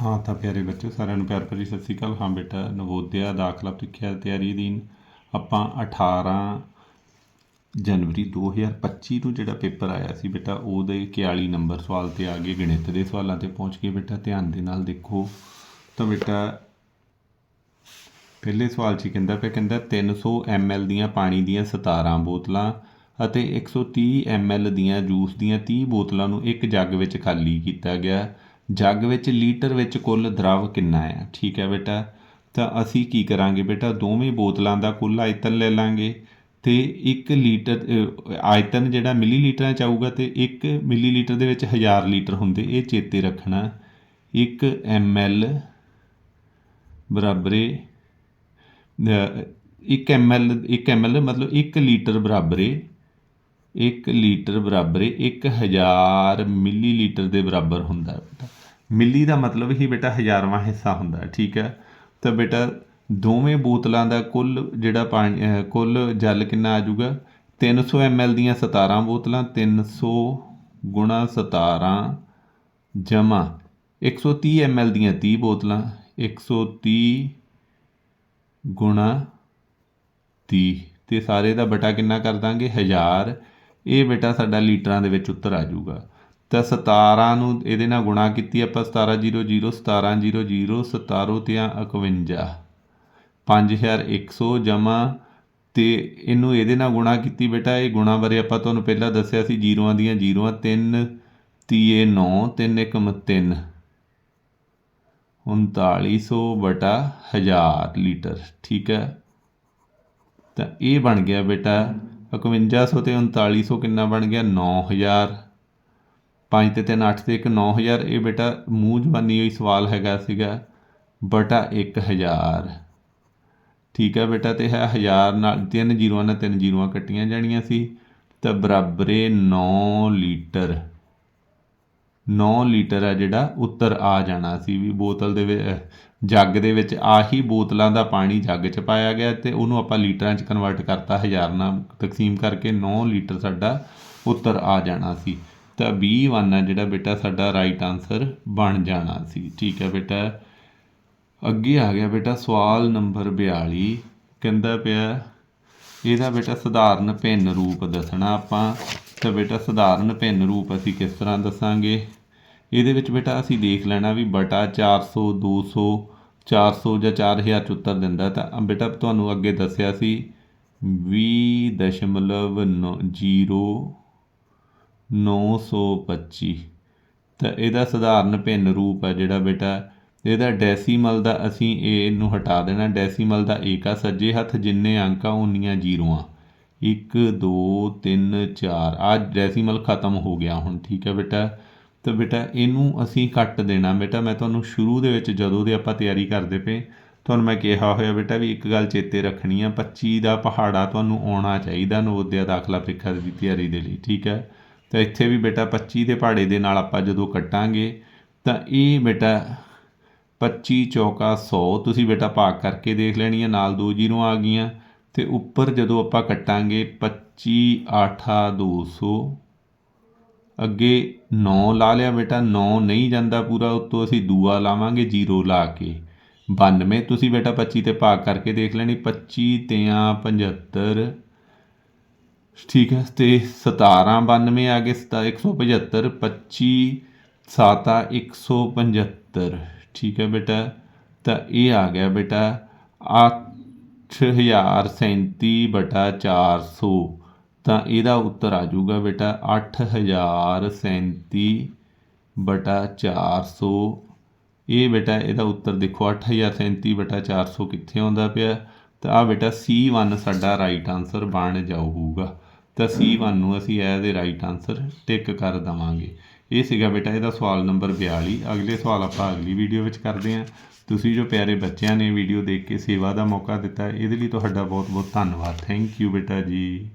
ਹਾਂ ਤਾਂ ਪਿਆਰੇ ਬੱਚੇ ਸਾਰਿਆਂ ਨੂੰ ਪਿਆਰ ਭਰੀ ਸਤਿ ਸ਼੍ਰੀ ਅਕਾਲ। ਹਾਂ ਬੇਟਾ, ਨਵੋਦਿਆ ਦਾਖਲਾ ਪ੍ਰੀਖਿਆ ਤਿਆਰੀ ਅਧੀਨ ਆਪਾਂ 18 ਜਨਵਰੀ 2025 ਨੂੰ ਜਿਹੜਾ ਪੇਪਰ ਆਇਆ ਸੀ ਬੇਟਾ, ਉਹਦੇ 41 ਨੰਬਰ ਸਵਾਲ ਤੇ ਆ ਗਏ, ਗਣਿਤ ਦੇ ਸਵਾਲਾਂ ਤੇ ਪਹੁੰਚ ਗਏ ਬੇਟਾ। ਧਿਆਨ ਦੇ ਨਾਲ ਦੇਖੋ। ਤਾਂ ਬੇਟਾ, ਪਹਿਲੇ ਸਵਾਲ 'ਚ ਕਹਿੰਦਾ ਪਿਆ, ਕਹਿੰਦਾ 300 ml ਦੀਆਂ ਪਾਣੀ ਦੀਆਂ 17 ਬੋਤਲਾਂ ਅਤੇ 130 ml ਦੀਆਂ ਜੂਸ ਦੀਆਂ 30 ਬੋਤਲਾਂ ਨੂੰ ਇੱਕ ਜੱਗ ਵਿੱਚ ਖਾਲੀ ਕੀਤਾ ਗਿਆ। ਜੱਗ ਵਿੱਚ ਲੀਟਰ ਵਿੱਚ ਕੁੱਲ ਦਰਵ ਕਿੰਨਾ ਹੈ? ਠੀਕ ਹੈ ਬੇਟਾ। ਤਾਂ ਅਸੀਂ ਕੀ ਕਰਾਂਗੇ ਬੇਟਾ? ਦੋਵੇਂ ਬੋਤਲਾਂ ਦਾ ਕੁੱਲ ਆਇਤਨ ਲੈ ਲਾਂਗੇ ਤੇ 1 ਲੀਟਰ ਆਇਤਨ ਜਿਹੜਾ ਮਿਲੀਲੀਟਰਾਂ ਚ ਆਊਗਾ ਤੇ 1 ਮਿਲੀਲੀਟਰ ਦੇ ਵਿੱਚ 1000 ਲੀਟਰ ਹੁੰਦੇ, ਇਹ ਚੇਤੇ ਰੱਖਣਾ। 1 ml ਬਰਾਬਰੇ 1 ml 1 ml ਮਤਲਬ 1 ਲੀਟਰ ਬਰਾਬਰੇ ਇੱਕ ਲੀਟਰ ਬਰਾਬਰੇ 1000 ਮਿਲੀਲੀਟਰ ਦੇ ਬਰਾਬਰ ਹੁੰਦਾ ਬੇਟਾ। ਮਿਲੀ ਦਾ ਮਤਲਬ ਹੀ ਬੇਟਾ ਹਜ਼ਾਰਵਾਂ ਹਿੱਸਾ ਹੁੰਦਾ ਠੀਕ ਹੈ? ਤਾਂ ਬੇਟਾ ਦੋਵੇਂ ਬੋਤਲਾਂ ਦਾ ਕੁੱਲ ਜਿਹੜਾ ਪਾਣੀ ਕੁੱਲ ਜਲ ਕਿੰਨਾ ਆ ਜਾਊਗਾ? 300 ml ਦੀਆਂ 17 ਬੋਤਲਾਂ 300 ਗੁਣਾ 17 ਜਮਾ 130 ml ਦੀਆਂ 30 ਬੋਤਲਾਂ 130 ਗੁਣਾ 30 ਤੇ ਸਾਰੇ ਦਾ ਬਟਾ ਕਿੰਨਾ ਕਰ ਦਾਂਗੇ? 1000 ਇਹ ਬੇਟਾ ਸਾਡਾ ਲੀਟਰਾਂ ਦੇ ਵਿੱਚ ਉੱਤਰ ਆ ਜਾਊਗਾ। ਤਾਂ 17 ਨੂੰ ਇਹਦੇ ਨਾਲ ਗੁਣਾ ਕੀਤੀ ਆਪਾਂ 1700 1700 17 ਤੇ 51 5100 ਜਮਾ ਤੇ ਇਹਨੂੰ ਇਹਦੇ ਨਾਲ ਗੁਣਾ ਕੀਤੀ ਬੇਟਾ, ਇਹ ਗੁਣਾ ਬਾਰੇ ਆਪਾਂ ਤੁਹਾਨੂੰ ਪਹਿਲਾਂ ਦੱਸਿਆ ਸੀ, ਜ਼ੀਰੋਆਂ ਦੀਆਂ ਜ਼ੀਰੋਆਂ 3 ਤੀਏ 9 3 1 3 3900 ਬਟਾ 1000 ਲੀਟਰ, ਠੀਕ ਹੈ? ਤਾਂ ਇਹ ਬਣ ਗਿਆ ਬੇਟਾ 5100 ਤੇ 3900 ਕਿੰਨਾ ਬਣ ਗਿਆ? 9000 5 ਤੇ 3 8 ਤੇ 1 9000 ਇਹ ਬੇਟਾ ਮੂੰਹ ਜਵਾਨੀ ਹੋਈ ਸਵਾਲ ਹੈਗਾ ਸੀਗਾ। ਬਟਾ 1000 ਠੀਕ ਹੈ ਬੇਟਾ, ਤੇ ਹੈ 1000 ਨਾਲ ਤਿੰਨ ਜ਼ੀਰੋਆਂ ਨਾਲ ਤਿੰਨ ਜ਼ੀਰੋਆਂ ਕੱਟੀਆਂ ਜਾਣੀਆਂ ਸੀ। ਤਾਂ ਬਰਾਬਰੇ 9 ਲੀਟਰ। 9 ਲੀਟਰ ਆ ਜਿਹੜਾ ਉੱਤਰ ਆ ਜਾਣਾ ਸੀ ਵੀ ਬੋਤਲ ਦੇ ਵਿੱਚ ਜੱਗ ਦੇ ਵਿੱਚ ਆਹੀ ਬੋਤਲਾਂ ਦਾ ਪਾਣੀ ਜੱਗ 'ਚ ਪਾਇਆ ਗਿਆ ਤੇ ਉਹਨੂੰ ਆਪਾਂ ਲੀਟਰਾਂ 'ਚ ਕਨਵਰਟ ਕਰਤਾ ਹਜ਼ਾਰ ਨਾਲ ਤਕਸੀਮ ਕਰਕੇ 9 ਲੀਟਰ ਸਾਡਾ ਉੱਤਰ ਆ ਜਾਣਾ ਸੀ। ਤਾਂ 21 ਆ ਜਿਹੜਾ ਬੇਟਾ ਸਾਡਾ ਰਾਈਟ ਆਨਸਰ ਬਣ ਜਾਣਾ ਸੀ। ਠੀਕ ਹੈ ਬੇਟਾ। ਅੱਗੇ ਆ ਗਿਆ ਬੇਟਾ ਸਵਾਲ ਨੰਬਰ 42 ਕਹਿੰਦਾ ਪਿਆ, ਇਹਦਾ ਬੇਟਾ ਸਧਾਰਨ ਭਿੰਨ ਰੂਪ ਦੱਸਣਾ ਆਪਾਂ। ਤਾਂ ਬੇਟਾ, ਸਧਾਰਨ ਭਿੰਨ ਰੂਪ ਅਸੀਂ ਕਿਸ ਤਰ੍ਹਾਂ ਦੱਸਾਂਗੇ? ਇਹਦੇ ਵਿੱਚ ਬੇਟਾ ਅਸੀਂ ਦੇਖ ਲੈਣਾ ਵੀ ਬਟਾ 400 200 400 ਜਾਂ 4000 ਚ ਉੱਤਰ ਦਿੰਦਾ। ਤਾਂ ਬੇਟਾ, ਤੁਹਾਨੂੰ ਅੱਗੇ ਦੱਸਿਆ ਸੀ 20.0925 ਤਾਂ ਇਹਦਾ ਸਧਾਰਨ ਭਿੰਨ ਰੂਪ ਹੈ ਜਿਹੜਾ ਬੇਟਾ। ਇਹਦਾ ਡੈਸੀਮਲ ਦਾ ਅਸੀਂ ਇਹ ਨੂੰ ਹਟਾ ਦੇਣਾ। ਡੈਸੀਮਲ ਦਾ ਏਕ ਆ ਸੱਜੇ ਹੱਥ ਜਿੰਨੇ ਅੰਕ ਆ ਉਨੀਆਂ ਜ਼ੀਰੋਆਂ। 1 2 3 4 ਆ ਡੈਸੀਮਲ ਖਤਮ ਹੋ ਗਿਆ ਹੁਣ, ਠੀਕ ਹੈ ਬੇਟਾ? ਤਾਂ ਬੇਟਾ, ਇਹਨੂੰ ਅਸੀਂ ਕੱਟ ਦੇਣਾ। ਬੇਟਾ, ਮੈਂ ਤੁਹਾਨੂੰ ਸ਼ੁਰੂ ਦੇ ਵਿੱਚ ਜਦੋਂ ਦੇ ਆਪਾਂ ਤਿਆਰੀ ਕਰਦੇ ਪਏ, ਤੁਹਾਨੂੰ ਮੈਂ ਕਿਹਾ ਹੋਇਆ ਬੇਟਾ ਵੀ ਇੱਕ ਗੱਲ ਚੇਤੇ ਰੱਖਣੀ ਆ 25 ਦਾ ਪਹਾੜਾ ਤੁਹਾਨੂੰ ਆਉਣਾ ਚਾਹੀਦਾ ਨਵੋਦਿਆ ਦਾਖਲਾ ਪ੍ਰੀਖਿਆ ਦੀ ਤਿਆਰੀ ਦੇ ਲਈ, ਠੀਕ ਹੈ? ਤਾਂ ਇੱਥੇ ਵੀ ਬੇਟਾ 25 ਦੇ ਪਹਾੜੇ ਦੇ ਨਾਲ ਆਪਾਂ ਜਦੋਂ ਕੱਟਾਂਗੇ, ਤਾਂ ਇਹ ਬੇਟਾ 25 ਚੌਕਾ 100 ਤੁਸੀਂ ਬੇਟਾ ਭਾਗ ਕਰਕੇ ਦੇਖ ਲੈਣੀ ਆ, ਨਾਲ ਦੋ ਜ਼ੀਰੋ ਆ ਗਈਆਂ। ਤੇ ਉੱਪਰ ਜਦੋਂ ਆਪਾਂ ਕੱਟਾਂਗੇ 25 8 200 ਅੱਗੇ 9 ਲਾ ਲਿਆ ਬੇਟਾ 9 ਨਹੀਂ ਜਾਂਦਾ ਪੂਰਾ, ਉੱਤੋਂ ਅਸੀਂ ਦੂਆ ਲਾਵਾਂਗੇ 0 ਲਾ ਕੇ। 92 ਤੁਸੀਂ ਬੇਟਾ 25 ਤੇ ਭਾਗ ਕਰਕੇ ਦੇਖ ਲੈਣੀ 25 ਤਿਆਂ 75 ਠੀਕ ਹੈ, ਤੇ 17 92 ਆ ਗਏ 175 25 7 175 ਠੀਕ ਹੈ ਬੇਟਾ। ਤਾਂ ਇਹ ਆ ਗਿਆ ਬੇਟਾ ਆ 8037 ਬਟਾ 400 ਤਾਂ ਇਹਦਾ ਉੱਤਰ ਆ ਜਾਊਗਾ ਬੇਟਾ 8037 ਬਟਾ 400 ਇਹ ਬੇਟਾ ਇਹਦਾ ਉੱਤਰ ਦੇਖੋ 8037 ਬਟਾ 400 ਕਿੱਥੇ ਆਉਂਦਾ ਪਿਆ? ਤਾਂ ਆ ਬੇਟਾ C1 ਸਾਡਾ ਰਾਈਟ ਆਨਸਰ ਬਣ ਜਾਊਗਾ। ਤਾਂ C1 ਨੂੰ ਅਸੀਂ ਇਹਦੇ ਰਾਈਟ ਆਨਸਰ ਟਿਕ ਕਰ ਦਵਾਂਗੇ। ਇਹ ਸੀਗਾ ਬੇਟਾ ਇਹਦਾ ਸਵਾਲ ਨੰਬਰ 42 ਅਗਲੇ ਸਵਾਲ ਆਪਾਂ ਅਗਲੀ ਵੀਡੀਓ ਵਿੱਚ ਕਰਦੇ ਹਾਂ। ਤੁਸੀਂ ਜੋ ਪਿਆਰੇ ਬੱਚਿਆਂ ਨੇ ਵੀਡੀਓ ਦੇਖ ਕੇ ਸੇਵਾ ਦਾ ਮੌਕਾ ਦਿੱਤਾ, ਇਹਦੇ ਲਈ ਤੁਹਾਡਾ ਬਹੁਤ ਬਹੁਤ ਧੰਨਵਾਦ। ਥੈਂਕ ਯੂ ਬੇਟਾ ਜੀ।